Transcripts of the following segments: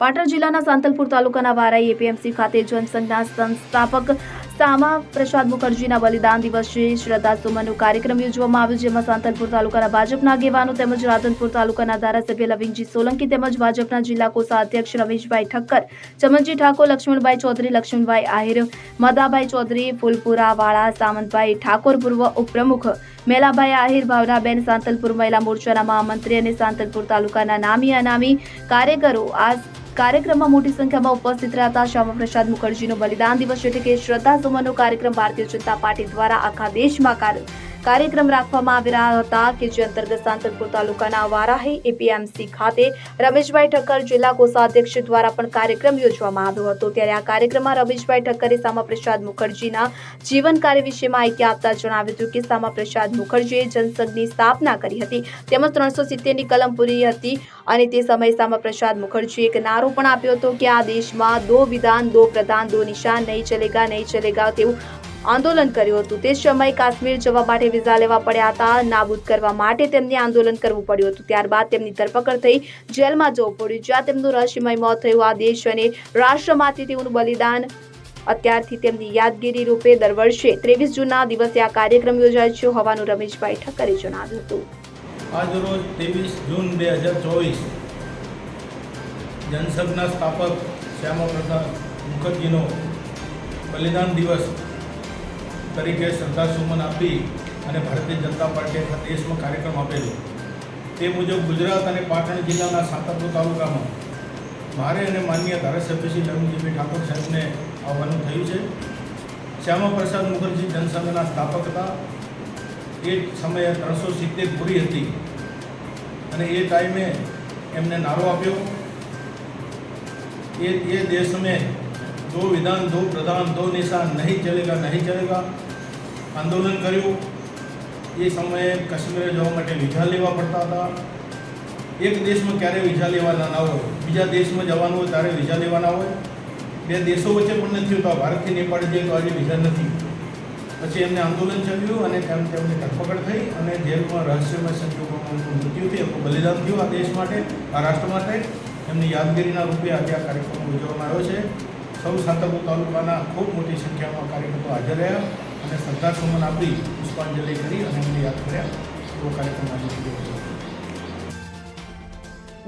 પાટણ જિલ્લાના સાંતલપુર તાલુકાના વારાઈ એપીએમસી ખાતે જનસંઘના સંસ્થાપક સામા પ્રસાદ મુખર્જીના બલિદાન દિવસે શ્રદ્ધાસુમનનો કાર્યક્રમ યોજવામાં આવ્યો, જેમાં સાંતલપુર તાલુકાના ભાજપના આગેવાનો તેમજ રાધનપુર તાલુકાના ધારાસભ્ય લવિંગજી સોલંકી તેમજ ભાજપના જિલ્લા કોષા અધ્યક્ષ રમેશભાઈ ઠક્કર, ચમનજી ઠાકોર, લક્ષ્મણભાઈ ચૌધરી, લક્ષ્મણભાઈ આહિર, મદાભાઈ ચૌધરી, ફૂલપુરાવાળા સામંતભાઈ ઠાકોર પૂર્વ ઉપપ્રમુખ, મેલાભાઈ આહિર, ભાવનાબેન સાંતલપુર મહિલા મોરચાના મહામંત્રી અને સાંતલપુર તાલુકાના નામી અનામી કાર્યકરો આ કાર્યક્રમમાં મોટી સંખ્યામાં ઉપસ્થિત રહેતા શ્યામાપ્રસાદ મુખર્જીનો બલિદાન દિવસ એટલે કે શ્રદ્ધા સુમનનો કાર્યક્રમ ભારતીય જનતા પાર્ટી દ્વારા આખા દેશમાં કાર- કાર્યક્રમ રાખવામાં આવી રહ્યા હતા કે જે અંતર્ગત સાંતલપુર તાલુકાના વારાહી એપીએમસી ખાતે રમેશભાઈ ઠક્કર જિલ્લા કોષાધ્યક્ષ દ્વારા પણ કાર્યક્રમ યોજવામાં આવ્યો હતો. ત્યારે આ કાર્યક્રમમાં રમેશભાઈ ઠક્કરે સામાપ્રસાદ મુખર્જીના જીવન કાર્ય વિશે માહિતી આપતા જણાવ્યું હતું કે સામાપ્રસાદ મુખર્જીએ જનસંઘની સ્થાપના કરી હતી. તેમજ ત્રણસો સિત્તેરની કલમ પૂરી હતી અને તે સમયે સામાપ્રસાદ મુખર્જીએ એક નારો પણ આપ્યો હતો કે આ દેશમાં દો વિધાન, દો પ્રધાન, દો નિશાન, નહીં ચલેગા નહીં ચલેગા તેવું આંદોલન કર્યું હતું. તે સમયે કાશ્મીર જવા માટે વિઝા લેવા પડ્યા હતા. નાબૂદ કરવા માટે તેમને આંદોલન કરવું પડ્યું હતું. ત્યારબાદ તેમની ધરપકડ થઈ જેલમાં જવું પડ્યું, જ્યાં તેમનું રહસ્યમય મોત થયું. આ દેશ અને રાષ્ટ્ર માટે તેઓનું બલિદાન અત્યારથી તેમની યાદગીરી રૂપે દર વર્ષે ત્રેવીસ જૂનના દિવસે આ કાર્યક્રમ યોજાય છે. હોવાનું રમેશભાઈ ઠક્કરે જણાવ્યું હતું. આજરોજ ત્રેવીસ જૂન બે હજાર ચોવીસ જનસંઘના સ્થાપક શ્યામાપ્રસાદ મુખર્જીનો બલિદાન દિવસ તરીકે શ્રદ્ધાસુમન આપી અને ભારતીય જનતા પાર્ટીએ આખા દેશમાં કાર્યક્રમ આપેલો. તે મુજબ ગુજરાત અને પાટણ જિલ્લાના સાતરપુર તાલુકામાં મારે અને માનનીય ધારાસભ્ય શ્રી લવનજીભાઈ ઠાકોર સાહેબને આવવાનું થયું છે. શ્યામાપ્રસાદ મુખર્જી જનસંઘના સ્થાપક હતા. એ સમયે ત્રણસો સિત્તેર પૂરી હતી અને એ ટાઈમે એમને નારો આપ્યો. એ એ દેશ में दो विधान दो प्रधान दो निशान नहीं चलेगा नहीं चलेगा આંદોલન કર્યું એ સમયે કાશ્મીરે જવા માટે વિઝા લેવા પડતા હતા એક દેશમાં ક્યારે વિઝા લેવાના ના હોય બીજા દેશમાં જવાનું હોય ત્યારે વિઝા લેવાના હોય બે દેશો વચ્ચે પણ નથી હોતા ભારતથી નેપાળ જઈએ તો આજે વિઝા નથી પછી એમને આંદોલન ચાલ્યું અને તેમ તેમની ધરપકડ થઈ અને જેલમાં રહસ્યમય સંજોગોમાં એમનું મૃત્યુ થયું એમનું બલિદાન થયું આ દેશ માટે આ રાષ્ટ્ર માટે એમની યાદગીરીના રૂપે આજે આ કાર્યક્રમ ઉજવવામાં આવ્યો છે સૌ સાંતલપુર તાલુકાના ખૂબ મોટી સંખ્યામાં કાર્યકર્તો હાજર રહ્યા અને શ્રદ્ધાસુમન આપી પુષ્પાંજલિ કરી અને એમને યાદ કર્યા. એવો કાર્યક્રમ આજે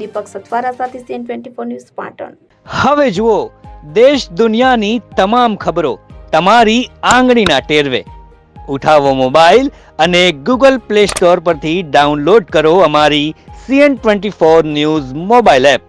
દીપક સથવારા સાથે CN twenty four news Patan. હવે જુઓ દેશ દુનિયાની તમામ ખબરો તમારી આંગળીના ટેરવે. ઉઠાવો મોબાઈલ અને ગૂગલ પ્લે સ્ટોર પરથી ડાઉનલોડ કરો અમારી CN twenty four news mobile app.